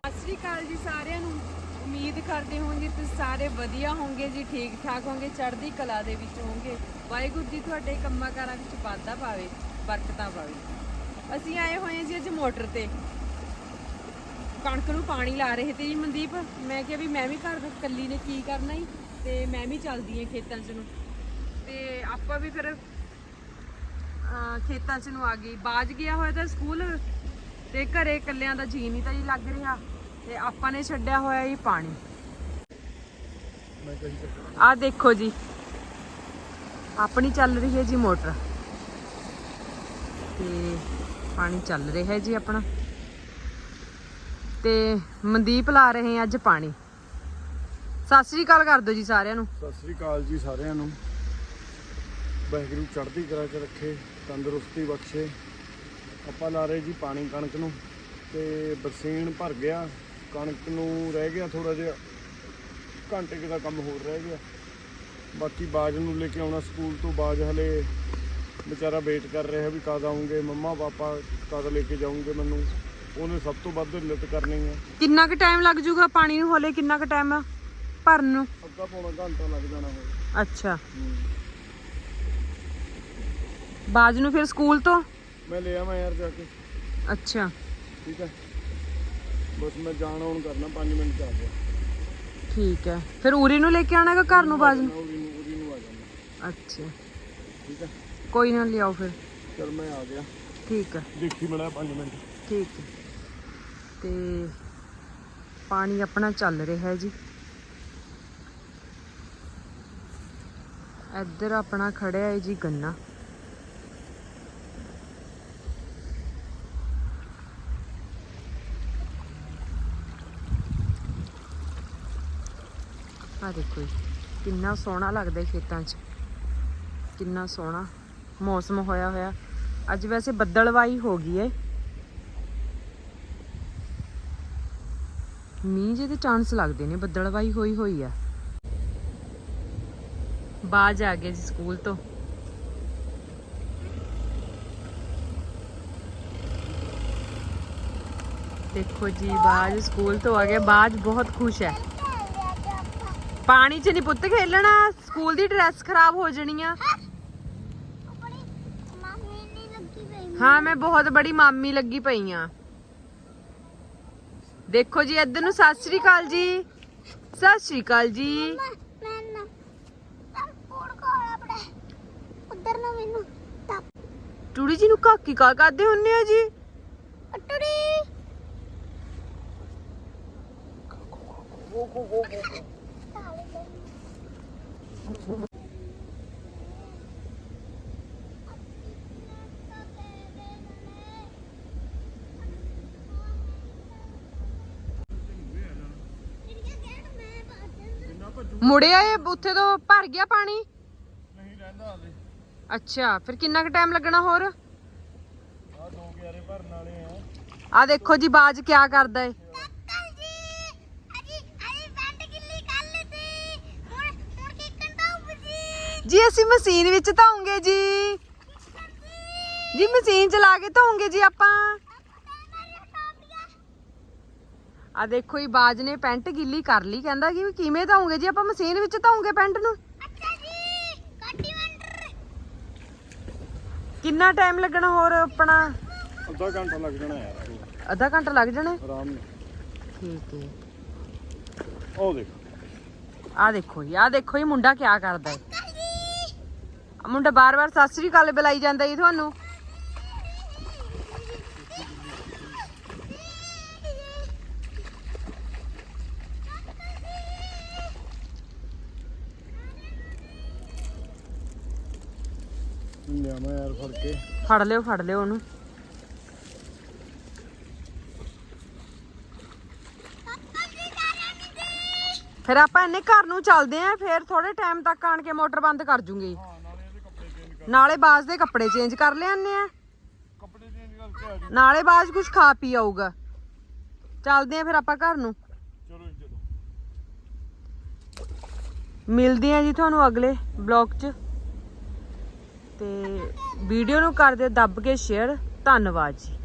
ਸਤਿ ਸ਼੍ਰੀ ਅਕਾਲ ਜੀ ਸਾਰਿਆਂ ਨੂੰ। ਉਮੀਦ ਕਰਦੇ ਹੋਵਾਂਗੇ ਤੁਸੀਂ ਸਾਰੇ ਵਧੀਆ ਹੋਵੋਗੇ ਜੀ, ਠੀਕ ਠਾਕ ਹੋਵੋਗੇ, ਚੜ੍ਹਦੀ ਕਲਾ ਦੇ ਵਿੱਚ ਹੋਵੋਗੇ। ਵਾਹਿਗੁਰੂ ਜੀ ਤੁਹਾਡੇ ਕੰਮਾਂ ਕਾਰਾਂ ਵਿੱਚ ਵਾਧਾ ਪਾਵੇ, ਬਰਕਤਾਂ ਪਾਵੇ। ਅਸੀਂ ਆਏ ਹੋਏ ਹਾਂ ਜੀ ਅੱਜ ਮੋਟਰ ਤੇ। ਕਣਕ ਨੂੰ ਪਾਣੀ ਲਾ ਰਹੇ ਤੇ ਜੀ ਮਨਦੀਪ, ਮੈਂ ਕਿਹਾ ਵੀ ਮੈਂ ਵੀ ਘਰ ਇਕੱਲੀ ਨੇ ਕੀ ਕਰਨਾ ਹੀ ਤੇ ਮੈਂ ਵੀ ਚੱਲਦੀ ਹਾਂ ਖੇਤਾਂ 'ਚ ਨੂੰ। ਤੇ ਆਪਾਂ ਵੀ ਫਿਰ ਖੇਤਾਂ 'ਚ ਨੂੰ ਆ ਗਈ ਬਾਜ ਗਿਆ ਹੋਇਆ ਤਾਂ ਸਕੂਲ। ਤੇ ਘਰੇ ਇਕੱਲਿਆਂ ਦਾ ਜੀ ਨਹੀਂ ਤਾਂ ਜੀ ਲੱਗ ਰਿਹਾ। ਤੇ ਆਪਾਂ ਨੇ ਛੱਡਿਆ ਹੋਇਆ ਜੀ ਪਾਣੀ। ਆਹ ਦੇਖੋ ਜੀ। ਆਪਣੀ ਚੱਲ ਰਹੀ ਹੈ ਜੀ ਮੋਟਰ। ਤੇ ਪਾਣੀ ਚੱਲ ਰਿਹਾ ਹੈ ਜੀ ਆਪਣਾ। ਤੇ ਮਨਦੀਪ ਲਾ ਰਹੇ ਆ ਅੱਜ ਪਾਣੀ। ਸਤਿ ਸ੍ਰੀ ਅਕਾਲ ਕਰ ਦਿਓ ਜੀ ਸਾਰਿਆਂ ਨੂੰ। ਸਤਿ ਸ੍ਰੀ ਅਕਾਲ ਜੀ ਸਾਰਿਆਂ ਨੂੰ। ਵਾਹਿਗੁਰੂ ਚੜ੍ਹਦੀ ਕਲਾ ਚ ਰੱਖੇ, ਤੰਦਰੁਸਤੀ ਬਖਸ਼ੇ। ਆਪਾਂ ਲਾ ਰਹੇ ਜੀ ਪਾਣੀ ਕਣਕ ਨੂੰ ਤੇ ਬਰਸੀਨ ਭਰ ਗਿਆ ਕਣਕ ਨੂੰ ਰਹਿ ਗਿਆ ਥੋੜਾ ਜਿਹਾ ਘੰਟੇ ਦਾ ਕੰਮ ਹੋਰ ਰਹਿ ਗਿਆ। ਬਾਕੀ ਬਾਜ ਨੂੰ ਲੈ ਕੇ ਆਉਣਾ ਸਕੂਲ ਤੋਂ ਬਾਜ ਹਲੇ ਵਿਚਾਰਾ ਵੇਟ ਕਰ ਰਿਹਾ ਵੀ ਕਦ ਆਉਂਗੇ ਮੰਮਾ ਪਾਪਾ ਕਦ ਲੈ ਕੇ ਜਾਉਂਗੇ ਮੈਨੂੰ ਉਹਨੇ ਸਭ ਤੋਂ ਵੱਧ ਲਿੱਤ ਕਰਨੀ ਹੈ ਕਿੰਨਾ ਕੁ ਟਾਈਮ ਲੱਗ ਜੂਗਾ ਪਾਣੀ ਨੂੰ ਹਲੇ ਕਿੰਨਾ ਕੁ ਟਾਈਮ ਭਰਨ ਨੂੰ? ਅੱਧਾ ਪੌਣਾ ਘੰਟਾ ਲੱਗ ਜਾਣਾ ਹੋਰ ਅੱਛਾ। ਬਾਜ ਨੂੰ ਫਿਰ ਸਕੂਲ ਤੋਂ? ਮੈਂ ਲੈ ਆਵਾਂ ਯਾਰ ਜਾ ਕੇ। ਅੱਛਾ। ਠੀਕ ਹੈ? ਬਸ ਮੈਂ ਜਾਣ ਆਉਣ ਕਰਨਾ 5 ਮਿੰਟ ਚ ਆ ਗਿਆ। ਠੀਕ ਹੈ। ਫਿਰ ਉਰੀ ਨੂੰ ਲੈ ਕੇ ਆਣਾਗਾ ਘਰ ਨੂੰ ਬਾਜ ਨੂੰ? ਉਰੀ ਨੂੰ ਉਰੀ ਨੂੰ ਆ ਜਾਣਾ ਅੱਛਾ। ਠੀਕ ਹੈ? ਕੋਈ ਨਾ ਲਿਆਓ ਫਿਰ। ਚਲ ਮੈਂ ਆ ਗਿਆ। ਠੀਕ ਹੈ। ਦੇਖੀ ਮੜਾ 5 ਮਿੰਟ। ਠੀਕ ਹੈ। ਤੇ ਪਾਣੀ ਆਪਣਾ ਚੱਲ ਰਿਹਾ ਹੈ ਜੀ। ਇੱਧਰ ਆਪਣਾ ਖੜਿਆ ਹੈ ਜੀ ਗੰਨਾ। ਆ ਦੇਖੋ ਜੀ, ਕਿੰਨਾ ਸੋਹਣਾ ਲੱਗਦਾ ਖੇਤਾਂ 'ਚ। ਕਿੰਨਾ ਸੋਹਣਾ ਮੌਸਮ ਹੋਇਆ ਹੋਇਆ। ਅੱਜ ਵੈਸੇ ਬੱਦਲਵਾਈ ਹੋ ਗਈ ਏ। ਮੀਂਹ ਜਿਹਦੇ ਚਾਂਸ ਲੱਗਦੇ ਨੇ, ਬੱਦਲਵਾਈ ਹੋਈ ਹੋਈ ਆ। ਬਾਜ ਆ ਗਿਆ ਜੀ ਸਕੂਲ ਤੋਂ। ਦੇਖੋ ਜੀ, ਬਾਜ ਸਕੂਲ ਤੋਂ ਆ ਗਿਆ ਬਾਜ ਬਹੁਤ ਖੁਸ਼ ਹੈ। ਪਾਣੀ 'ਚ ਨਹੀਂ ਪੁੱਤ ਖੇਲਣਾ ਸਕੂਲ ਦੀ ਡਰੈਸ ਖਰਾਬ ਹੋ ਜਾਣੀ ਆ। ਹਾਂ ਮੈਂ ਬਹੁਤ ਬੜੀ ਮਾਮੀ ਲੱਗੀ ਪਈ ਆ। ਦੇਖੋ ਜੀ ਇੱਧਰ ਨੂੰ ਸਤਿ ਸ੍ਰੀ ਅਕਾਲ ਜੀ। ਸਤਿ ਸ੍ਰੀ ਅਕਾਲ ਜੀ। ਉਧਰ ਨਾ ਮੈਨੂੰ ਟੱਪ ਟੂੜੀ ਜੀ ਨੂੰ ਕਾਕੀ ਕਾ ਕਰਦੇ ਹੁੰਨੇ ਆ ਜੀ। ਅਟੜੀ। ਮੁੜਿਆ ਇਹ ਉੱਥੇ ਤੋਂ ਭਰ ਗਿਆ ਪਾਣੀ? ਨਹੀਂ ਰਹਿੰਦਾ ਹਲੇ। ਅੱਛਾ ਫਿਰ ਕਿੰਨਾ ਕੁ ਟਾਈਮ ਲੱਗਣਾ ਹੋਰ? ਆ ਦੋ ਗਿਆਰੇ ਭਰਨ ਵਾਲੇ ਆ। ਆ ਦੇਖੋ ਜੀ ਬਾਜ ਕਿਆ ਕਰਦਾ ਏ ਅੰਕਲ ਜੀ ਅਜੀ ਅਜੀ ਬੈਂਡ ਗਿੱਲੀ ਕਰ ਲਈ ਹੁਣ ਹੁਣ ਕੀ ਕੰਡਾ ਉਪਜੀ ਜੀ ਅਸੀਂ ਮਸ਼ੀਨ ਵਿੱਚ ਧੋਉਂਗੇ ਜੀ। ਜੀ ਮਸ਼ੀਨ ਚਲਾ ਕੇ ਧੋਉਂਗੇ ਜੀ ਆਪਾਂ। ਆ ਦੇਖੋ ਜੀ ਬਾਜ ਨੇ ਪੈਂਟ ਗਿੱਲੀ ਕਰ ਲਈ। ਕਹਿੰਦਾ ਕਿ ਵੀ ਕਿਵੇਂ ਧੋਉਂਗੇ ਜੀ ਆਪਾਂ ਮਸ਼ੀਨ ਵਿੱਚ ਧੋਉਂਗੇ ਪੈਂਟ ਨੂੰ। ਅੱਛਾ ਜੀ ਕਾਟੀ ਵੰਡਰ। ਕਿੰਨਾ ਟਾਈਮ ਲੱਗਣਾ ਹੋਰ ਆਪਣਾ? ਅੱਧਾ ਘੰਟਾ ਲੱਗ ਜਾਣਾ ਯਾਰ। ਅੱਧਾ ਘੰਟਾ ਲੱਗ ਜਾਣਾ? ਆਰਾਮ ਨਾਲ। ਠੀਕ ਹੈ। ਉਹ ਦੇਖ। ਆ ਦੇਖੋ ਜੀ ਮੁੰਡਾ ਕਿਆ ਕਰਦਾ ਹੈ। ਮੁੰਡਾ ਬਾਰ-ਬਾਰ ਸਤਿ ਸ੍ਰੀ ਅਕਾਲ ਬੁਲਾਈ ਜਾਂਦਾ ਜੀ ਤੁਹਾਨੂੰ। ਲਿਆਵਾਂ ਯਾਰ ਫੜ ਕੇ। ਫੜ ਲਿਓ ਫੜ ਲਿਓ ਉਹਨੂੰ। ਫਿਰ ਆਪਾਂ ਇਹਨੇ ਘਰ ਨੂੰ ਚੱਲਦੇ ਆਂ ਫਿਰ ਥੋੜੇ ਟਾਈਮ ਤੱਕ ਆਣ ਕੇ ਮੋਟਰ ਬੰਦ ਕਰ ਜੂਗੇ ਹਾਂ ਨਾਲੇ ਇਹਦੇ ਕੱਪੜੇ ਚੇਂਜ ਕਰ ਨਾਲੇ ਬਾਜ਼ ਦੇ ਕੱਪੜੇ ਚੇਂਜ ਕਰ ਲਿਆਨੇ ਆ। ਕੱਪੜੇ ਚੇਂਜ ਕਰਕੇ ਆ ਜਾਓ। ਨਾਲੇ ਬਾਜ਼ ਕੁਝ ਖਾ ਪੀ ਆਊਗਾ। ਚੱਲਦੇ ਆਂ ਫਿਰ ਆਪਾਂ ਘਰ ਨੂੰ। ਚਲੋ ਜੀ, ਚਲੋ। ਮਿਲਦੇ ਆਂ ਜੀ ਤੁਹਾਨੂੰ ਅਗਲੇ ਬਲੌਗ 'ਚ। ਤੇ ਵੀਡੀਓ ਨੂੰ ਕਰ ਦਿਓ ਦੱਬ ਕੇ ਸ਼ੇਅਰ ਧੰਨਵਾਦ ਜੀ।